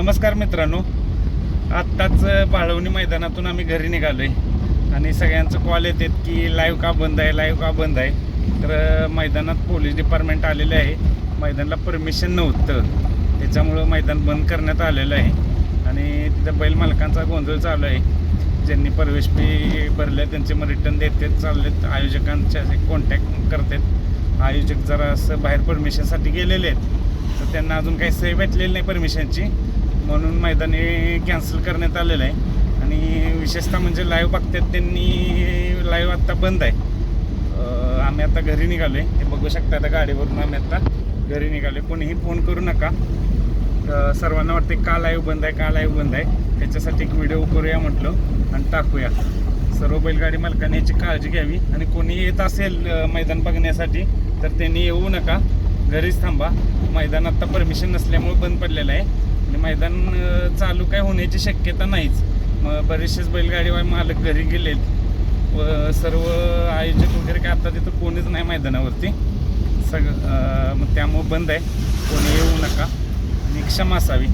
नमस्कार मित्रांनो. आत्ताच बाळवणी मैदानातून आम्ही घरी निघालो आहे आणि सगळ्यांचं कॉल येतात की लाईव्ह का बंद आहे लाईव्ह का बंद आहे? तर मैदानात पोलीस डिपार्टमेंट आलेले आहे. मैदानाला परमिशन नव्हतं. त्याच्यामुळं मैदान बंद करण्यात आलेलं आहे. आणि तिथं बैल मालकांचा गोंधळ चालू आहे. ज्यांनी प्रवेश फी भरल्या त्यांचे मग रिटर्न देतात चाललेत. आयोजकांच्या कॉन्टॅक्ट करतात. आयोजक जरा असं बाहेर परमिशनसाठी गेलेले आहेत. तर त्यांना अजून काही सही भेटलेली नाही परमिशनची म्हणून मैदान हे कॅन्सल करण्यात आलेलं आहे. आणि विशेषतः म्हणजे लाईव्ह बघतात त्यांनी लाईव्ह आत्ता बंद आहे. आम्ही आता घरी निघालो आहे हे बघू शकता आता गाडीवरून आम्ही आता घरी निघालो कोणीही फोन करू नका. सर्वांना वाटते का लाईव्ह बंद आहे का लाईव्ह बंद आहे? त्याच्यासाठी एक व्हिडिओ करूया म्हटलं आणि टाकूया. सर्व बैलगाडी मालकाने याची काळजी घ्यावी. आणि कोणी येत असेल मैदान बघण्यासाठी तर त्यांनी येऊ नका. घरीच थांबा. मैदान आत्ता परमिशन नसल्यामुळे बंद पडलेलं आहे. आणि मैदान चालू काय होण्याची शक्यता नाहीच. मग बरेचसेच बैलगाडी मालक घरी गेलेत. व सर्व आयोजक वगैरे काय आता तिथं कोणीच नाही मैदानावरती. सग मग त्यामुळं बंद आहे. कोणी येऊ नका. आणि क्षमा असावी.